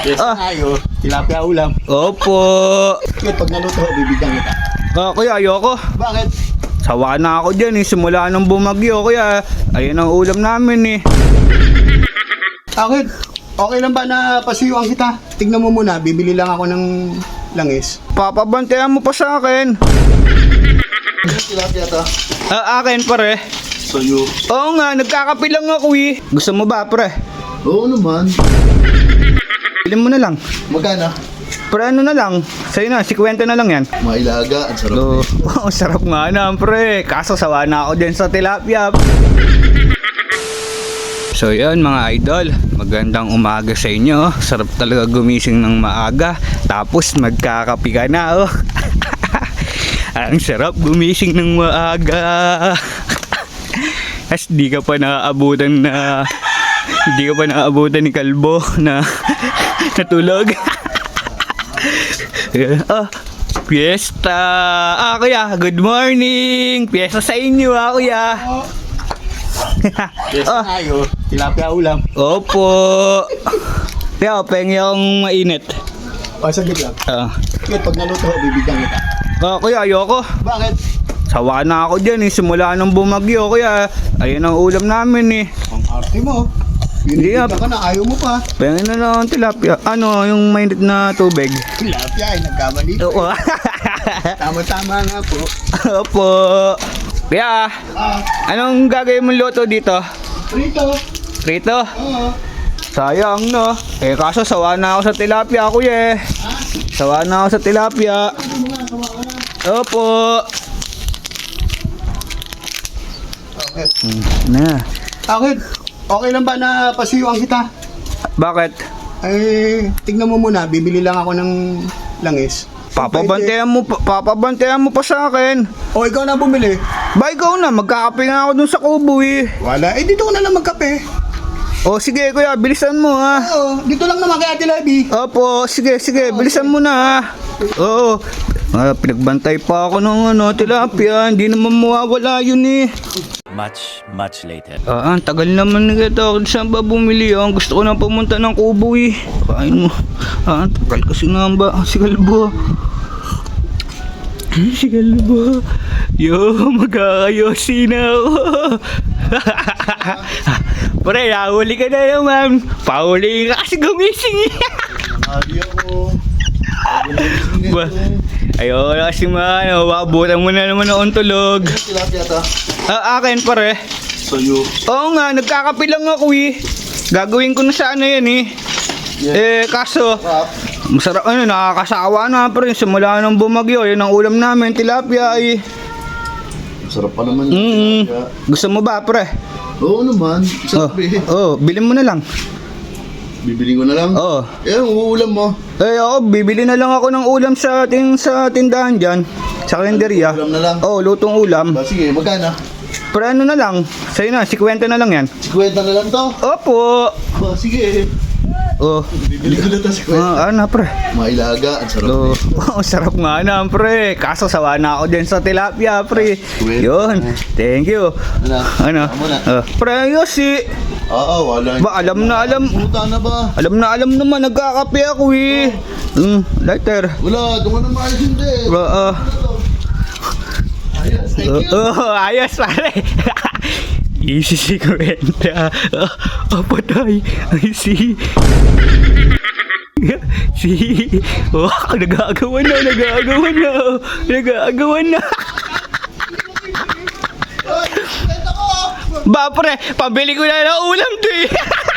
Yes, Ah. tayo. Tilapia ulam. Opo. Kaya pag naluto, bibigyan kita. Ah, kuya, ayoko. Bakit? Sawa na ako dyan eh. Simula nung bumagyo, kuya. Ayun ang ulam namin eh. Bakit? Okay lang ba na pasiyuan kita? Tignan mo muna, bibili lang ako ng langis. Papabantayan mo pa sa akin. Tilapia to. Ah, akin pare. Sa'yo. Oo nga, nagkakape lang ako eh. Gusto mo ba, pre? Oo naman. Bilhin mo na lang. Magkano? Pre, ano na lang? Sa'yo na, 50 na lang yan. Mailaga, ang sarap. So, oh, sarap nga na, pre. Kaso sawa na ako din sa tilapia. So yun mga idol, magandang umaga sa inyo. Sarap talaga gumising ng maaga. Tapos magkakapi ka na oh. Ang sarap gumising ng maaga. As di ka pa naaabutan na Hindi ka pa naaabutan ni Kalbo na natulog. ah, Fiesta! Ah, kuya, good morning! Fiesta sa inyo, ah, kuya! Yes, Ah. tayo. Tilapia ulam. Opo! Kaya, pengi akong mainit. O, saglit lang. Ah, Kaya pag naluto, bibigyan kita. ah, kuya, ayoko. Bakit? Sawa na ako dyan eh. Simula nung bumagyo, kuya. Ayun ang ulam namin eh. Ang arte mo. Hindi nga. ka na, ayaw mo pa. Pengi na lang ang tilapia. Ano, yung mainit na tubig. Tilapia, ay nagkamali. Oo. eh. Tama-tama nga po. Opo. Kaya, Ah, anong gagawin mong luto dito? rito. Rito? Oo. Sayang no. Eh kaso sawa na ako sa tilapia kuya eh. Sawa na ako sa tilapia. Opo. Okay. Hmm, na. Bakit? Okay lang ba na pasiyuan kita? Bakit? Eh, tignan mo muna, bibili lang ako ng langis. Papabantayan mo pa, papabantayan mo pa sa akin. O, ikaw na bumili. Ba ikaw na, magkakape nga ako dun sa kubo eh. Wala. Eh, dito ko na lang magkape. O sige kuya, bilisan mo ha. Oo, dito lang naman kay Ate Labi. Opo, sige, sige, bilisan mo na ha. Oo. Ah, pinagbantay pa ako ng ano, tilapia. Hindi naman mawawala yun eh. Much, much later. Ah, ang tagal naman na kita. Saan ba bumili? Ah, gusto ko na pumunta ng kubo eh. Kain mo. Ah, ang tagal kasi nga ba? Ah, Si Kalbo. Si Kalbo. Yo, magkakayosi na ako. Pre, nahuli ka na naman. Pahuli ka kasi gumising eh. Ba, na kasi man. Wabutan mo na naman akong tulog. Tilapia to. Ah, akin pare. Sa'yo. Oo nga, nagkakape lang ako eh. Gagawin ko na sa ano yan eh. Eh, kaso, Rap. masarap ano, nakakasawa na pa rin. Simula nung bumagyo, yun ang ulam namin, tilapia eh. Sarap pa naman yung Mm tilapia. Gusto mo ba, pre? Oo naman. Oh, Sarap eh. oh, bilhin mo na lang. Bibili ko na lang. Oo. Eh, ang uulam mo. Eh, ako, bibili na lang ako ng ulam sa ating sa tindahan dyan. Sa kalenderya. Ulam na lang. Oh, lutong ulam. Ba, sige, magkano? Pero ano na lang, sa'yo na, 50 na lang yan. 50 na lang to. Opo. Ba, sige. Oh, Bibili ko na to 50. ah, ano pre? Mailaga, ang sarap. So, eh. oh, sarap nga na, pre. Kaso sawa na ako din sa tilapia, pre. Yun. Thank you. Ano? Ano? Uh, pre, yosi. Oo, wala. Ba, alam na alam. Puta na ba? Alam na alam naman, nagkakape ako eh. Mm, lighter. Wala, gawa na maayos hindi. Bro, uh, Ayos, thank you. oh, ayos pare. Easy si Kwenta. Uh, oh, patay. Ay, si... si... Oh, nagagawa na, nagagawa na. Nagagawa na. Ba, pre, pabili ko na ng ulam to eh.